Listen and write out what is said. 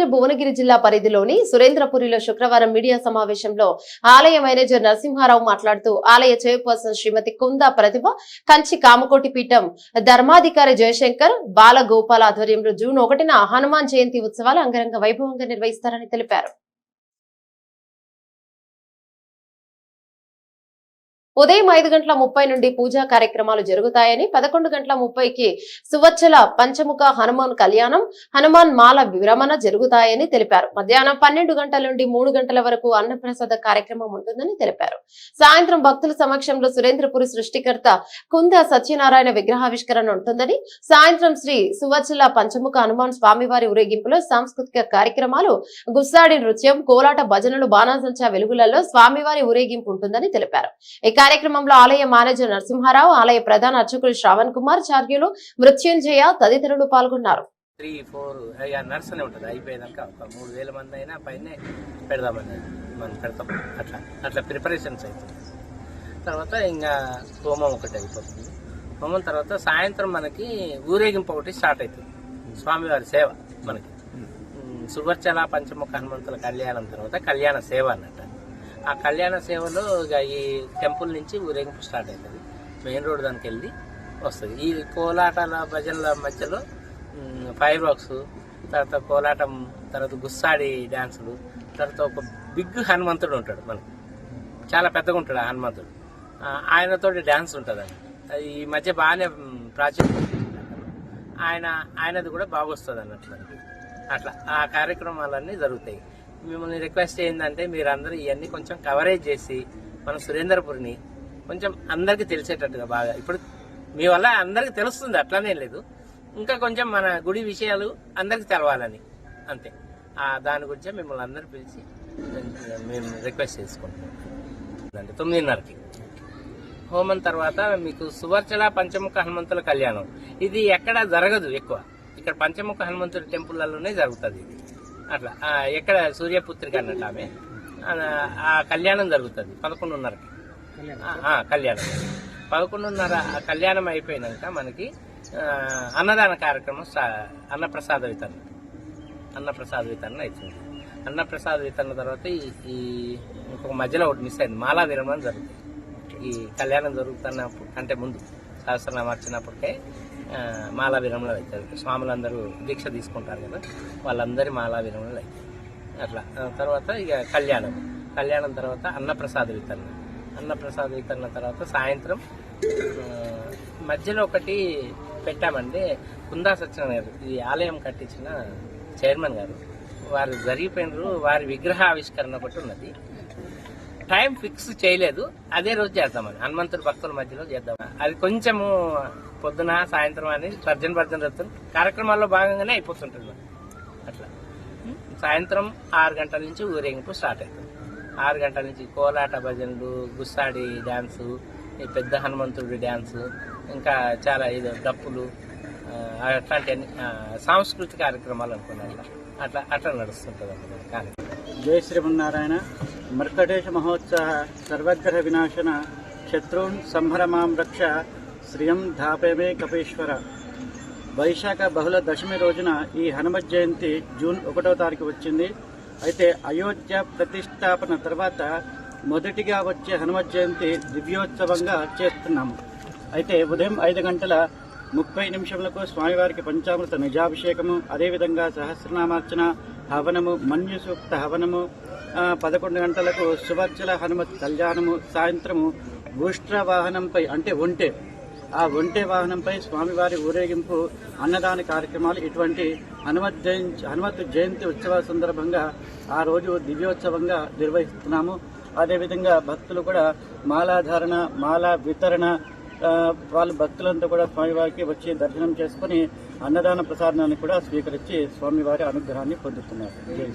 యాదాద్రి భువనగిరి జిల్లా పరిధిలోని సురేంద్రపురిలో శుక్రవారం మీడియా సమావేశంలో ఆలయ మేనేజర్ నరసింహారావు మాట్లాడుతూ ఆలయ చైర్పర్సన్ శ్రీమతి కుంద ప్రతిభ కంచి కామకోటి పీఠం ధర్మాధికారి జయశంకర్ బాలగోపాల్ ఆధ్వర్యంలో జూన్ ఒకటిన హనుమాన్ జయంతి ఉత్సవాలు అంగరంగ వైభవంగా నిర్వహిస్తారని తెలిపారు. ఉదయం ఐదు గంటల ముప్పై నుండి పూజా కార్యక్రమాలు జరుగుతాయని పదకొండు గంటల ముప్పైకి సువచ్చల పంచముఖ హనుమాన్ కళ్యాణం హనుమాన్ మాల విరమణ జరుగుతాయని తెలిపారు. మధ్యాహ్నం పన్నెండు గంటల నుండి మూడు గంటల వరకు అన్నప్రసాద కార్యక్రమం ఉంటుందని తెలిపారు. సాయంత్రం భక్తుల సమక్షంలో సురేంద్రపురి సృష్టికర్త కుంద సత్యనారాయణ విగ్రహావిష్కరణ ఉంటుందని సాయంత్రం శ్రీ సువచ్చల పంచముఖ హనుమాన్ స్వామివారి ఊరేగింపులో సాంస్కృతిక కార్యక్రమాలు గుస్సాడి నృత్యం కోలాట భజనలు బాణాసంచా వెలుగులలో స్వామివారి ఊరేగింపు ఉంటుందని తెలిపారు. ఇక కార్యక్రమంలో ఆలయ మేనేజర్ నరసింహారావు ఆలయ ప్రధాన అర్చకులు శ్రావణ్ కుమార్ చార్యులు మృత్యుంజయ తదితరులు పాల్గొన్నారు. త్రీ ఫోర్ నర్స్ అనే ఉంటుంది. అయిపోయేదాక ఒక మూడు వేల మంది అయినా పైనే పెడదామని మనం పెడతాం. అట్లా అట్లా ప్రిపరేషన్స్ అవుతుంది తర్వాత ఇంకా హోమం ఒకటి అయిపోతుంది. హోమం తర్వాత సాయంత్రం మనకి ఊరేగింపు ఒకటి స్టార్ట్ అవుతుంది స్వామివారి సేవ మనకి. సువర్చల పంచముఖ హనుమంతుల కళ్యాణం తర్వాత కళ్యాణ సేవ అన్నట్టు. ఆ కళ్యాణ సేవలో ఇక ఈ టెంపుల్ నుంచి ఊరేగింపు స్టార్ట్ అవుతుంది మెయిన్ రోడ్ దానికి వెళ్ళి వస్తుంది. ఈ కోలాటాల భజనల మధ్యలో ఫైర్ వర్క్స్ తర్వాత కోలాటం తర్వాత గుస్సాడి డ్యాన్సులు తర్వాత ఒక బిగ్ హనుమంతుడు ఉంటాడు మనకు. చాలా పెద్దగా ఉంటాడు ఆ హనుమంతుడు. ఆయనతోటి డ్యాన్స్ ఉంటుంది అది. ఈ మధ్య బాగానే ప్రాచుర్యం ఆయన ఆయనది కూడా బాగా వస్తుంది అన్నట్టు అట్లా ఆ కార్యక్రమాలన్నీ జరుగుతాయి. మిమ్మల్ని రిక్వెస్ట్ ఏంటంటే మీరందరూ ఇవన్నీ కొంచెం కవరేజ్ చేసి మన సురేంద్రపురిని కొంచెం అందరికీ తెలిసేటట్టుగా బాగా. ఇప్పుడు మీ వల్ల అందరికీ తెలుస్తుంది అట్లానే లేదు. ఇంకా కొంచెం మన గుడి విషయాలు అందరికీ తెలవాలని. అంతే. ఆ దాని గురించి మిమ్మల్ని అందరు పిలిచి మేము రిక్వెస్ట్ చేసుకుంటున్నాం. అంటే తొమ్మిదిన్నరకి. హోమం తర్వాత మీకు సువర్చల పంచముఖ హనుమంతుల కళ్యాణం. ఇది ఎక్కడ జరగదు ఎక్కువ. ఇక్కడ పంచముఖ హనుమంతుడి టెంపుల్లోనే జరుగుతుంది ఇది. అట్లా. ఎక్కడ సూర్యపుత్రిక అన్నట్టు ఆమె. ఆ, కళ్యాణం జరుగుతుంది పదకొండున్నరకి. కళ్యాణం. పదకొండున్నర ఆ కళ్యాణం అయిపోయినాక మనకి అన్నదాన కార్యక్రమం అన్నప్రసాద వితరణ. అన్నప్రసాద వితరణ అవుతుంది అన్నప్రసాద వితరణ తర్వాత ఈ ఈ ఇంకొక మధ్యలో ఒకటి మిస్ అయింది. మాలా విరమణ జరుగుతుంది. ఈ కళ్యాణం జరుగుతున్నప్పుడు అంటే ముందు సహస్రనామం వచ్చినప్పటికే ఆ, మాలా విరమణ అవుతుంది స్వాములందరూ దీక్ష తీసుకుంటారు కదా వాళ్ళందరి మాలా విరమణలు అవుతాయి అట్లా తర్వాత ఇక కళ్యాణం. కళ్యాణం తర్వాత అన్నప్రసాద వితరణ. అన్నప్రసాద వితరణ తర్వాత సాయంత్రం మధ్యలో ఒకటి పెట్టామండి. కుందా సత్యనారాయణ గారు ఈ ఆలయం కట్టించిన చైర్మన్ గారు. వారు జరిగిపోయినారు వారి విగ్రహ ఆవిష్కరణ ఒకటి ఉన్నది. టైం ఫిక్స్ చేయలేదు. అదే రోజు చేద్దామని. హనుమంతుడు భక్తుల మధ్యలో చేద్దాం అది కొంచెము పొద్దున సాయంత్రం అని తర్జన భర్జన జరుగుతుంది కార్యక్రమాల్లో భాగంగానే అయిపోతుంటుంది అట్లా. సాయంత్రం ఆరు గంటల నుంచి ఊరేగింపు స్టార్ట్ అవుతుంది. ఆరు గంటల నుంచి కోలాట భజనలు గుస్సాడి డ్యాన్సు ఈ పెద్ద హనుమంతుడి డ్యాన్సు ఇంకా చాలా ఇది డప్పులు అట్లాంటి అన్ని, సాంస్కృతిక కార్యక్రమాలు అనుకున్నాను. అట్లా అట్లా అట్లా నడుస్తుంటుంది అన్నమాట కార్యక్రమం. జయ శ్రీమన్నారాయణ. మర్కటేశ మహోత్సవ సర్వగ్రహ వినాశన శత్రువు సంహరమాం రక్ష శ్రియం ధాపేమే కపేశ్వర. వైశాఖ బహుళ దశమి రోజున ఈ హనుమత్ జయంతి జూన్ ఒకటో తారీఖు వచ్చింది. అయితే అయోధ్య ప్రతిష్టాపన తర్వాత మొదటిగా వచ్చే హనుమత్ జయంతి దివ్యోత్సవంగా చేస్తున్నాము. అయితే ఉదయం ఐదు గంటల ముప్పై నిమిషములకు స్వామివారికి పంచామృత నిజాభిషేకము అదేవిధంగా సహస్రనామార్చన హవనము మన్యు సూక్త హవనము పదకొండు గంటలకు సువర్జల హనుమత్ కళ్యాణము సాయంత్రము భూష్ట్ర వాహనంపై అంటే ఒంటే ఆ ఒంటె వాహనంపై స్వామివారి ఊరేగింపు అన్నదాన కార్యక్రమాలు ఇటువంటి హనుమత్ జయంతి హనుమత్ జయంతి ఉత్సవాల సందర్భంగా ఆ రోజు దివ్యోత్సవంగా నిర్వహిస్తున్నాము. అదేవిధంగా భక్తులు కూడా మాలాధారణ మాలా వితరణ వాళ్ళ భక్తులంతా కూడా స్వామివారికి వచ్చి దర్శనం చేసుకుని అన్నదాన ప్రసాదాన్ని కూడా స్వీకరించి స్వామివారి అనుగ్రహాన్ని పొందుతున్నారు.